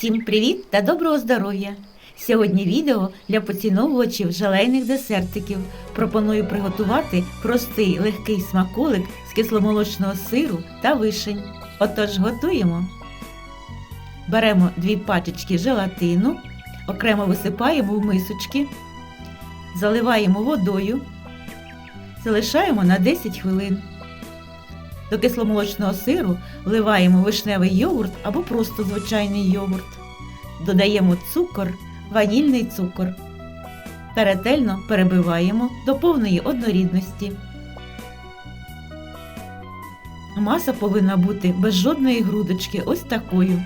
Всім привіт та доброго здоров'я! Сьогодні відео для поціновувачів желейних десертиків. Пропоную приготувати простий легкий смаколик з кисломолочного сиру та вишень. Отож готуємо. Беремо дві пачечки желатину, окремо висипаємо в мисочки, заливаємо водою, залишаємо на 10 хвилин. До кисломолочного сиру вливаємо вишневий йогурт або просто звичайний йогурт. Додаємо цукор, ванільний цукор. Та ретельно перебиваємо до повної однорідності. Маса повинна бути без жодної грудочки, ось такою.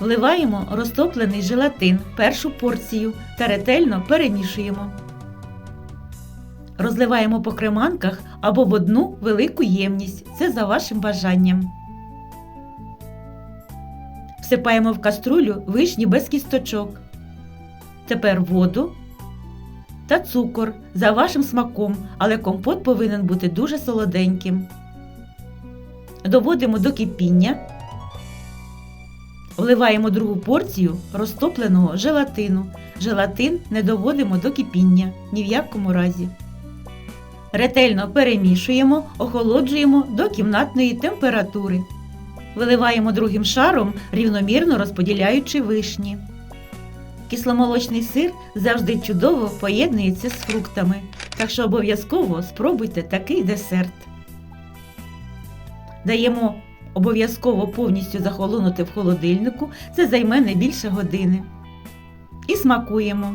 Вливаємо розтоплений желатин, першу порцію та ретельно перемішуємо. Розливаємо по креманках або в одну велику ємність. Це за вашим бажанням. Всипаємо в каструлю вишні без кісточок. Тепер воду та цукор за вашим смаком, але компот повинен бути дуже солоденьким. Доводимо до кипіння. Вливаємо другу порцію розтопленого желатину. Желатин не доводимо до кипіння ні в якому разі. Ретельно перемішуємо, охолоджуємо до кімнатної температури. Виливаємо другим шаром, рівномірно розподіляючи вишні. Кисломолочний сир завжди чудово поєднується з фруктами, так що обов'язково спробуйте такий десерт. Даємо обов'язково повністю захолонути в холодильнику, це займе не більше години. І смакуємо.